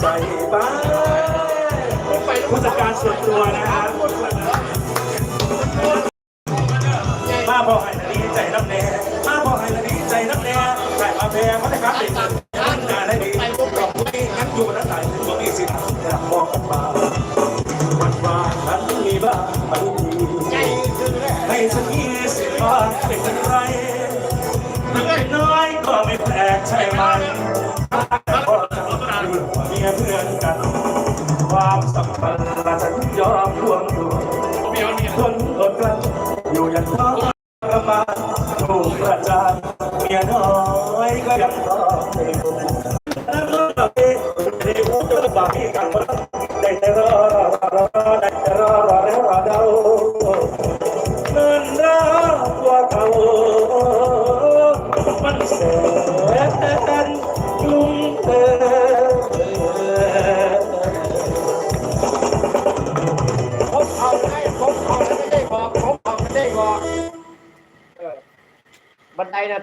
ใจบ้างผู้จัดการส่วนตัวนะครับมาบอกให้ดีใจน้ำแน่มาบอกให้ดีใจน้ำแน่แต่มาแพ้มาได้ครับเด็กมันงานได้ดีกับผู้นี้งั้นอยู่นั้นไหนถึงว่ามีสิทธิ์อยากบอกกันมาวันวานนั้นมีบ้างไม่ดีให้สักยี่สิบบาทเป็นไรเล็กน้อยก็ไม่แปลกใช่ไหม ทนอดกลั้นอยู่อย่างท้อประมาณถูกประจานเมียน้อยก็ยังต้องไม่รู้น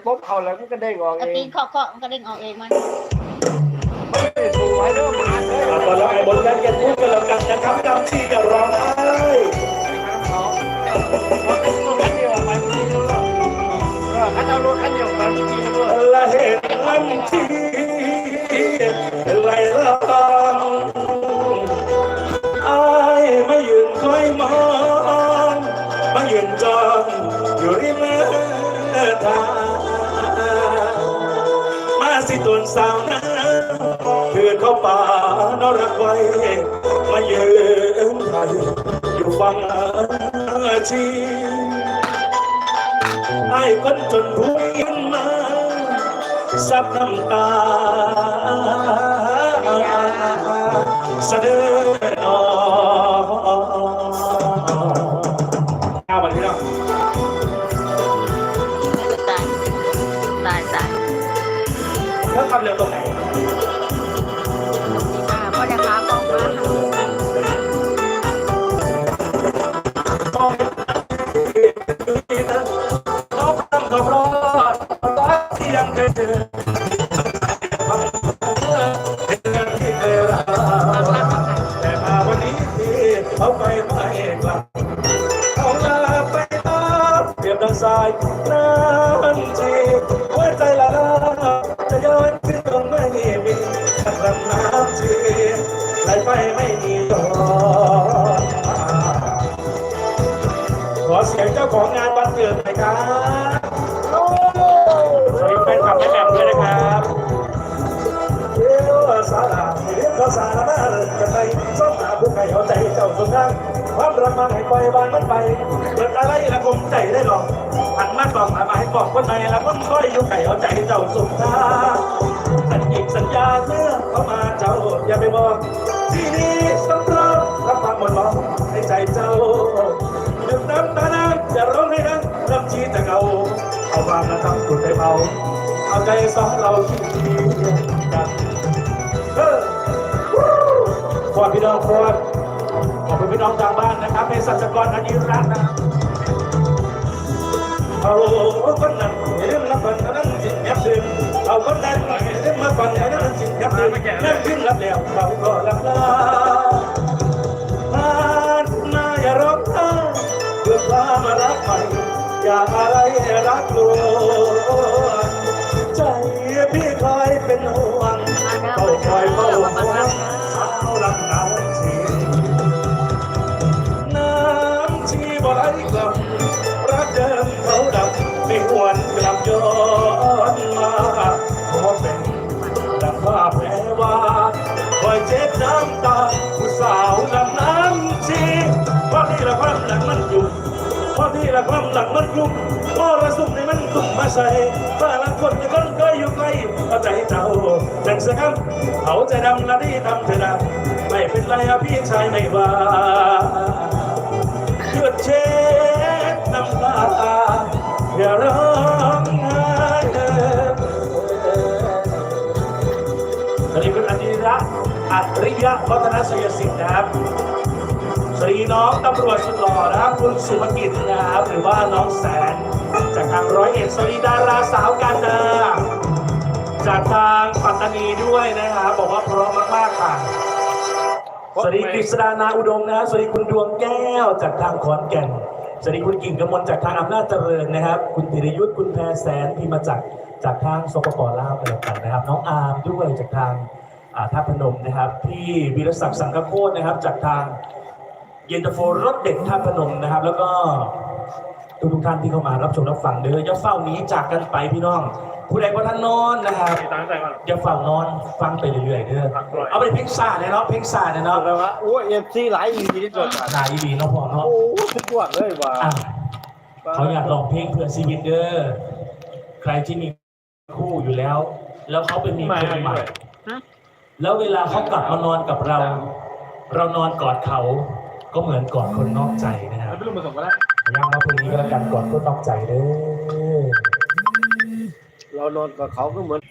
บันไดน่ะพบเอาแล้วมันก็ได้งอกกระเอตีงนเคาะเคาะมันก็เด้งออกเองมันไม่ได้สูให้เริ่มมาเลยอะตอนเราไปบนแรงกันพูดกันแล้วกันนะครับกำที่จะร้องไห้เขาเขาเป็นรถคันเดียวไปจริงๆแล้วเออเขาจะเอารถคันเดียวไปจริงๆแล้วและเหตุวันที่ไหลลองอายมายืนคอยมองมายืนจองอยู่ริมทางมา สิตวนสาวน้ำคืนเข้าป่านรักไว้ มายืนไทยอยู่ฟังชีไอ้คนจนผู้ยินมา ซับน้ำตา แล้วทำเร็วตรงไหนอ่าก็จะพาของมาต้องดีนะน้องกับรอรักที่ยังเคยเจอที่เคยรักแต่มาวันนี้เขาไปกลับเอาลาไปตามเปรียบดังสายน้ำ ไหลไปไม่มีต่อขอเสียงเจ้าของงานวันเกิดหน่อยครับสวัสดีแฟนคลับแม่แหม่มด้วยนะครับเดี๋ยวสาระเดี๋ยวสาระมากันไปส้มหาผู้ใครเอาใจเจ้าสุดทางความรักมาให้ปล่อยวางมันไปเปิดอะไรละคงใจได้หรอกหันมาบอกมา บอกคนไหนละคนคอยอยู่ไก่เอาใจเจ้าสุดทาสัญญิสัญญาเมื่อเขามาเจ้าอย่าไปบอกที่นี่สำรองรับฟังหมดบอกให้ใจเจ้าหนึ่งน้ำตาน้ำจะร้องให้ดังน้ำชีแต่เก่าเอาความมาทำคุณไปเมาเอาใจสองเราคิดดีกันเออขอพี่น้องขอขอบคุณพี่น้องทางบ้านนะครับเป็นสัจกรอันนี้รักนะครับ เอาคนนั้นเรื่องละคนนั้นจิตยับดึงเอาคนนั้นเรื่องมาคนนั้นจิตยับดึงนั่นขึ้นรับแล้วเราก็รับลาผ่านนายร้องไห้เพื่อความรักใหม่อย่าอะไรรักลวง หลังมันอยู่พราะนี่ละความหลังมันกลุ่มพราะระสุมในมันกลุ่มมาใส่ถ้าละคนจะคนก็อยู่ไกลเอาใจเจ้าจังสักคำเขาจะดำละนี่ทำเถอะนะไม่เป็นไรอะพี่ชายไม่ว่าหยุดเช็ดน้ำตาอย่าร้องไห้สวัสดีคุณอนิระอัจริยะวัฒนศยสิทธิ์นะครับ สวัสดีน้องตำรวจสุดหล่อนะครับคุณสุภกิจนะครับหรือว่าน้องแสน จากทางร้อยเอ็ดสวัสดีดาราสาวกันนาจากทางปัตตานีด้วยนะครับบอกว่าพร้อมมากๆค่ะสวัสดีกฤษดานาอุดมนะสวัสดีคุณดวงแก้วจากทางขอนแก่นสวัสดีคุณกิ่งกมลจากทางอำนาจเจริญนะครับ คุณธีรยุทธ์คุณแพรแสนที่มาจากจากทางสปปลาวกันแล้วกันนะครับ น้องอาร์มด้วยจากทางท่าพนมนะครับ พี่วีรศักดิ์สังกโคตนะครับจากทาง เย็นตาโฟรถเด็ดท่าพนมนะครับ แล้วก็ทุกทุกๆท่านที่เข้ามารับชมรับฟังเด้ออย่าเฝ้าหนี้จากกันไปพี่น้อง ผู้ใดว่าท่านนอนนะครับตั้งใจก่อนอย่าเฝ้านอนฟังไปเรื่อยๆเด้อเอาไปเพลงซาเนี่ยเนาะเพลงซาเนี่ยเนาะแล้วว่าโอ้เอฟซีหลายอีพีที่สุดอะนายดีเนาะพ่อเนาะโอ้สุดยอดเลยว่ะอะเขาอยากร้องเพลงเพื่อชีวิตเด้อใครที่มีคู่อยู่แล้ว แล้วเขาไปมีคนใหม่แล้วเวลาเขากลับมานอนกับเรา เรานอนกอดเขา ก็เหมือนกอดคนนอกใจนะครับไม่รู้ผสมก็ได้ย่างมาเพลงนี้ก็แล้วกันก่อนคนนอกใจเด้อเรานอนกับเขาก็เหมือน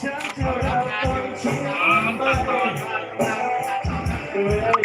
ฉั